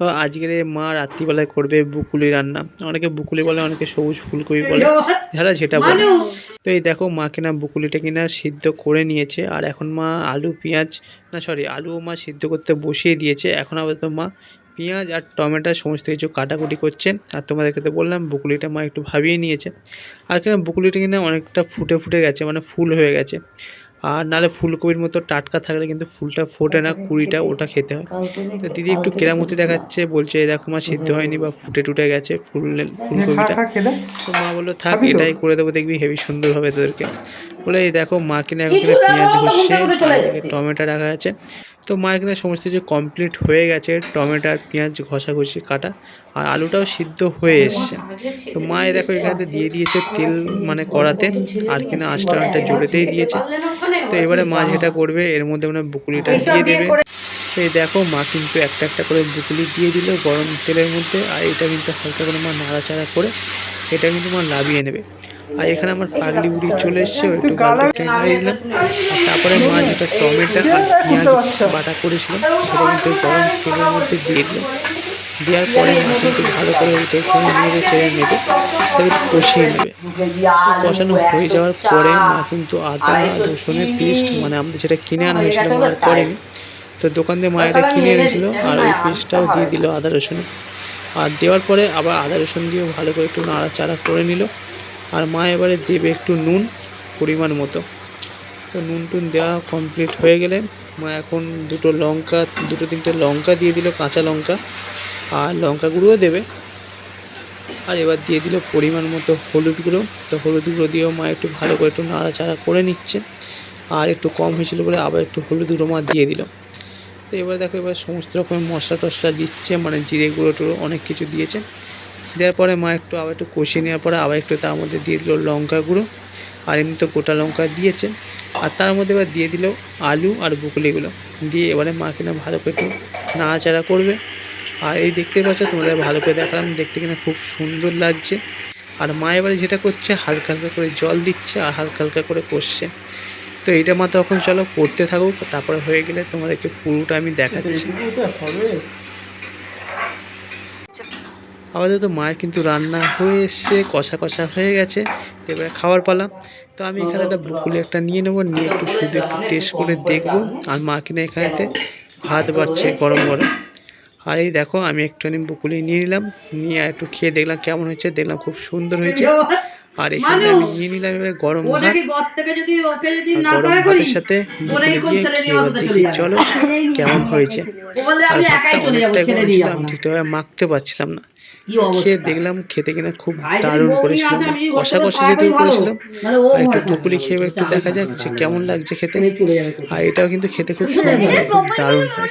তো আজকের মা রাত্রিবেলায় করবে বুকুলি রান্না। অনেকে বুকুলি বলে অনেকে সবুজ ফুলকপি বলে। যারা যেটা বলে। তো এই দেখো মা কিনা বুকুলিটা কিনা সিদ্ধ করে নিয়েছে। আর এখন মা আলু পেঁয়াজ না সরি আলু মা সিদ্ধ করতে বসিয়ে দিয়েছে। এখন আপাতত মা পেঁয়াজ আর টমেটো সমস্ত কিছু কাটাকুটি করছে। আর তোমাদেরকে তো বললাম বুকুলিটা মা একটু ভাবিয়ে নিয়েছে। আর কিনা বুকুলিটা কিনা অনেকটা ফুটে ফুটে গেছে মানে ফুল হয়ে গেছে। আর নাহলে ফুলকপির মতো টাটকা থাকলে কিন্তু ফুলটা ফোটে না কুড়িটা ওটা খেতে হয়। তো দিদি একটু কেরামতি দেখাচ্ছে বলছে এরকম দেখো মা সিদ্ধ হয়নি বা ফুটে টুটে গেছে ফুল ফুলকপিটা। তো মা বলল থাক এটাই করে দেবো দেখবি হেভি সুন্দর হবে তোদেরকে। বলে এই দেখো মা কিনে এখন পেঁয়াজ ঘষছে টমেটো রাখা আছে। তো মা এখানে সমস্ত কিছু কমপ্লিট হয়ে গেছে টমেটো আর পেঁয়াজ ঘষাঘষি কাটা আর আলুটাও সিদ্ধ হয়ে এসছে। তো মা এ দেখো এখানে দিয়ে দিয়েছে তেল মানে কড়াতে আর কিনা আঁচটা অনেকটা জোরেতেই দিয়েছে। তো এবারে মা যেটা করবে এর মধ্যে মানে বুকুলিটা দিয়ে দেবে। তো এই দেখো মা কিন্তু একটা একটা করে বুকুলি দিয়ে দিল গরম তেলের মধ্যে আর এটা কিন্তু হালকা করে মা নাড়াচাড়া করে এটা কিন্তু মা লাভিয়ে নেবে। আর এখানে আমার পাগলি বুড়ি চলে এসছে একটু টেনে দিলাম আর তারপরে মা যেটা টমেটো আর পেঁয়াজ বাটা করেছিল সেটা কিন্তু গরম তেলের মধ্যে দিয়ে দিল দেওয়ার পরে মা কিন্তু ভালো করে এটা একটু নেড়ে চেড়ে নেবে তাকে কষিয়ে নেবে। কষানো হয়ে যাওয়ার পরে মা কিন্তু আদা রসুনের পেস্ট মানে আমাদের যেটা কিনে আনা হয়েছিল আর করেনি। তো দোকান দিয়ে মা এটা কিনে এনেছিল আর ওই পেস্টটাও দিয়ে দিল আদা রসুনে। আর দেওয়ার পরে আবার আদা রসুন দিয়েও ভালো করে একটু নাড়াচাড়া করে নিল। আর মা এবারে দেবে একটু নুন পরিমাণ মতো। তো নুন টুন দেওয়া কমপ্লিট হয়ে গেলে মা এখন দুটো লঙ্কা, দুটো তিনটে লঙ্কা দিয়ে দিল, কাঁচা লঙ্কা। আর লঙ্কা গুঁড়োও দেবে। আর এবার দিয়ে দিল পরিমাণ মতো হলুদ গুঁড়ো। তো হলুদ গুঁড়ো দিয়েও মা একটু ভালো করে একটু নাড়াচাড়া করে নিচ্ছে। আর একটু কম হয়েছিল বলে আবার একটু হলুদ গুঁড়ো মা দিয়ে দিল। তো এবার দেখো এবার সমস্ত রকমের মশলা টশলা দিচ্ছে মানে জিরে গুঁড়ো টুড়ো অনেক কিছু দিয়েছে। দেওয়ার পরে মা একটু আবার একটু কষিয়ে নেওয়ার পরে আবার একটু তার মধ্যে দিয়ে দিল লঙ্কা গুঁড়ো, আর এমনি তো গোটা লঙ্কা দিয়েছে। আর তার মধ্যে এবার দিয়ে দিল আলু আর বুকলিগুলো। দিয়ে এবারে মা কিনা ভালো করে একটু নাড়াচাড়া করবে। আর এই দেখতে পাচ্ছ তোমাদের ভালো করে দেখালাম, দেখতে কিনা খুব সুন্দর লাগছে। আর মা এবারে যেটা করছে, হালকা হালকা করে জল দিচ্ছে আর হালকা হালকা করে কষছে। তো এইটা মা তখন চলো করতে থাকুক, তারপরে হয়ে গেলে তোমাদেরকে পুরোটা আমি দেখাচ্ছি। আপাতত মায়ের কিন্তু রান্না হয়ে এসছে, কষা কষা হয়ে গেছে তো এবারে খাওয়ার পালা। তো আমি এখানে একটা বুকুলি একটা নিয়ে নেব, নিয়ে একটু শুধু একটু টেস্ট করে দেখব। আর মা কিনা এখানেতে হাত বাড়ছে গরম গরম। আর এই দেখো, আমি একটুখানি বুকুলি নিয়ে নিলাম, নিয়ে একটু খেয়ে দেখলাম কেমন হয়েছে, দেখলাম খুব সুন্দর হয়েছে। আর এখানে আমি নিয়ে নিলাম এবারে গরম ভাত গরম ভাতের সাথে দিয়ে খেয়ে এবার দেখি চলো কেমন হয়েছে। আর ভাতটা অনেকটাই গরম ছিল আমি ঠিকঠাকভাবে মাখতে পারছিলাম না। খেয়ে দেখলাম খেতে কিনা খুব দারুণ করেছিলাম। কষা কষা যেহেতু করেছিলাম। আর একটু পুকুলি খেয়ে একটু দেখা যাক যে কেমন লাগছে খেতে। আর এটাও কিন্তু খেতে খুব সুন্দর খুব দারুণ। হয়